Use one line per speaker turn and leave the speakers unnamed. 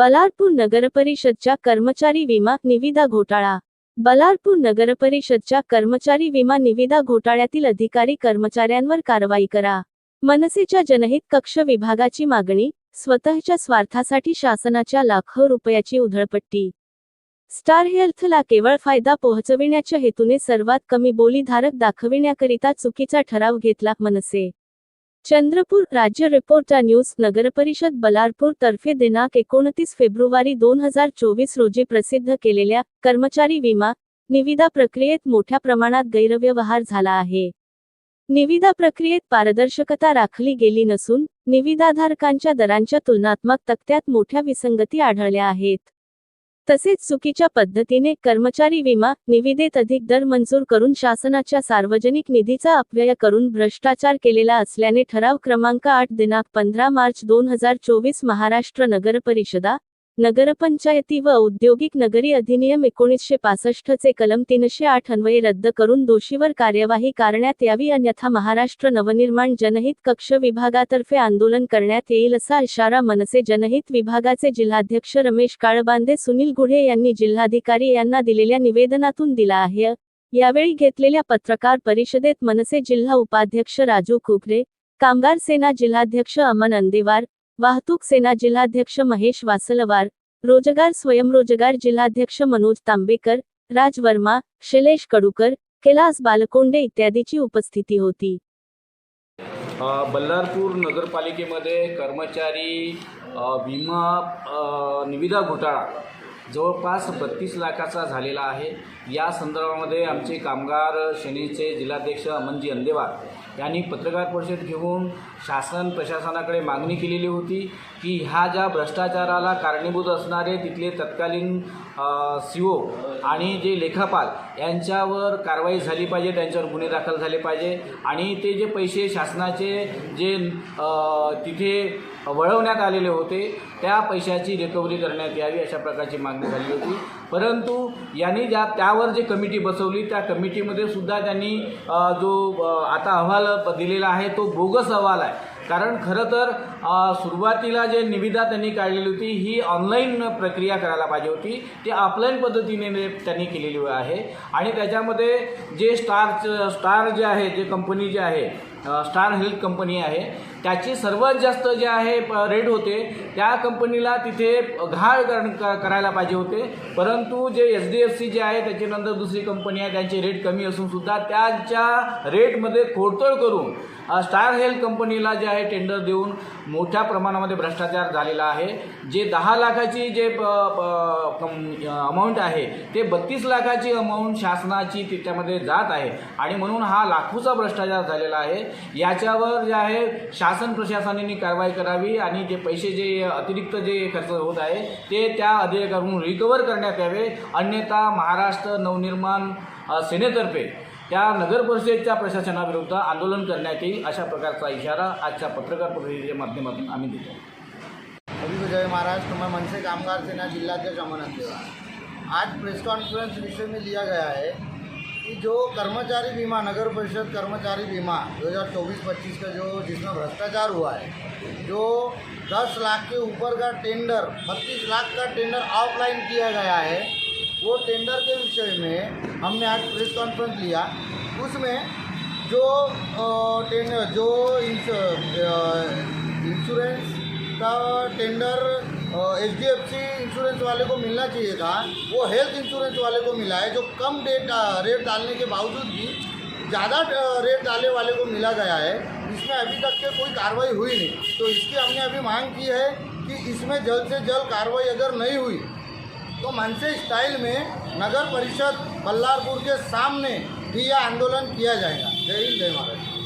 बलारपूर नगरपरिषदच्या कर्मचारी विमा निविदा घोटाळा. बलारपूर नगरपरिषदच्या कर्मचारी विमा निविदा घोटाळ्यातील अधिकारी कर्मचाऱ्यांवर कारवाई करा. मनसेच्या जनहित कक्ष विभागाची मागणी स्वतःच्या स्वार्थासाठी शासनाच्या लाखो रुपयाची उधळपट्टी. स्टार हेल्थला केवळ फायदा पोहोचविण्याच्या हेतूने सर्वात कमी बोलीधारक दाखविण्याकरिता चुकीचा ठराव घेतला मनसे. चंद्रपूर राज्य रिपोर्टर न्यूज नगरपरिषद बलारपूर तर्फे दिनांक एकोणतीस फेब्रुवारी दोन हजार चोवीस रोजी प्रसिद्ध केलेल्या कर्मचारी विमा निविदा प्रक्रियेत मोठ्या प्रमाणात गैरव्यवहार झाला आहे. निविदा प्रक्रियेत पारदर्शकता राखली गेली नसून निविदाधारकांच्या दरांच्या तुलनात्मक तक्त्यात मोठ्या विसंगती आढळल्या आहेत. तसेच चुकीच्या पद्धतीने कर्मचारी विमा निविदेत अधिक दर मंजूर करून शासनाच्या सार्वजनिक निधीचा अपव्यय करून भ्रष्टाचार केलेला असल्याने ठराव क्रमांक आठ दिनांक पंधरा मार्च दोन हजार चोवीस महाराष्ट्र नगर परिषदा नगरपंचायती व औद्योगिक नगरी अधिनियम एकोणीसशे पासष्ट चे कलम तीनशे आठ अन्वये रद्द करून दोषीवर कार्यवाही करण्यात यावी अन्यथा महाराष्ट्र नवनिर्माण जनहित कक्ष विभागातर्फे आंदोलन करण्यात येईल असा इशारा मनसे जनहित विभागाचे जिल्हाध्यक्ष रमेश काळबांदे सुनील गुढे यांनी जिल्हाधिकारी यांना दिलेल्या निवेदनातून दिला आहे. यावेळी घेतलेल्या पत्रकार परिषदेत मनसे जिल्हा उपाध्यक्ष राजू कुकरे कामगार सेना जिल्हाध्यक्ष अमन अंदेवार वाहतूक सेना जिल्हाध्यक्ष महेश वासलवार रोजगार स्वयंरोजगार जिल्हाध्यक्ष मनोज तांबेकर राज वर्मा शैलेश कडूकर कैलास बालकोंडे इत्यादीची उपस्थिती होती.
बल्लारपूर नगरपालिकेमध्ये कर्मचारी विमा निविदा घोटाळा जवळपास बत्तीस लाखाचा झालेला आहे. या संदर्भामध्ये आमचे कामगार सेनेचे जिल्हाध्यक्ष अमनजी अंदेवार यांनी पत्रकार परिषद घेऊन शासन प्रशासनाकडे मागणी केलेली होती की ह्या ज्या भ्रष्टाचाराला कारणीभूत असणारे तिथले तत्कालीन सी ओ आणि जे लेखापाल यांच्यावर कारवाई झाली पाहिजे त्यांच्यावर गुन्हे दाखल झाले पाहिजे आणि ते जे पैसे शासनाचे जे तिथे वळवण्यात आलेले होते त्या पैशाची रिकव्हरी करण्यात यावी अशा प्रकारची मागणी झाली होती. परंतु यांनी ज्या त्यावर जे कमिटी बसवली त्या कमिटीमध्ये सुद्धा त्यांनी जो आता अहवाल दिलेला आहे तो बोगस अहवाल आहे. कारण खरं तर सुरुवातीला जे निविदा त्यांनी काढलेली होती ही ऑनलाईन प्रक्रिया करायला पाहिजे होती. ती ऑफलाईन पद्धतीने त्यांनी केलेली आहे. आणि त्याच्यामध्ये जे स्टार स्टार जे आहे जे कंपनी जे आहे स्टार हेल्थ कंपनी आहे. त्याची सर्वात जास्त जे आहे प- रेट होते त्या कंपनीला तिथे घाळ कर करायला पाहिजे होते. परंतु जे एच डी एफ सी जे आहे त्याच्यानंतर दुसरी कंपनी आहे त्यांचे रेट कमी असूनसुद्धा त्याच्या रेटमध्ये खोडतोड करून स्टार हेल्थ कंपनीला जे आहे टेंडर देऊन मोठ्या प्रमाणामध्ये भ्रष्टाचार झालेला आहे. जे दहा लाखाची जे अमाऊंट आहे ते बत्तीस लाखाची अमाऊंट शासनाची त्याच्यामध्ये जात आहे. आणि म्हणून हा लाखोचा भ्रष्टाचार झालेला आहे. याच्यावर जे आहे शासन प्रशासनाने कारवाई करावी आणि जे पैसे जे अतिरिक्त जे खर्च होत आहे ते त्या अधिकाऱ्याकडून रिकवर करण्यात यावे. अन्यथा महाराष्ट्र नवनिर्माण सेनेतर्फे त्या नगर परिषदेच्या प्रशासनाविरुद्ध आंदोलन करण्यात येईल अशा प्रकारचा इशारा आजच्या पत्रकार परिषदेच्या माध्यमातून आम्ही देतो.
अभी जय महाराज मैं मनसे कामगार सेना जिलाध्यक्ष अमरनाथ देवा आज प्रेस कॉन्फ्रेंस विषय में लिया गया है. कि जो कर्मचारी बीमा, नगर परिषद कर्मचारी बीमा 2024-25 का जो, जिसमें भ्रष्टाचार हुआ है, जो 10 लाख के ऊपर का टेंडर 32 लाख का टेंडर ऑफलाइन किया गया है, वो टेंडर के विषय में हमने आज प्रेस कॉन्फ्रेंस लिया। उसमें जो टेंडर, जो इंश इंश्योरेंस का tender H D F C insurance वाले को मिलना चाहिए था। वो हेल्थ इंश्योरेंस वाले को मिला है, जो कम डेट रेट डालने के बावजूद भी ज़्यादा रेट डालने वाले को मिला गया है। इसमें अभी तक के कोई कार्रवाई हुई नहीं। तो इसकी हमने अभी मांग की है कि इसमें जल्द से जल्द कार्रवाई अगर नहीं हुई तो मनसे स्टाइल में नगर परिषद बल्लारपुर के सामने भी यह आंदोलन किया जाएगा। जय हिंद, जय महाराष्ट्र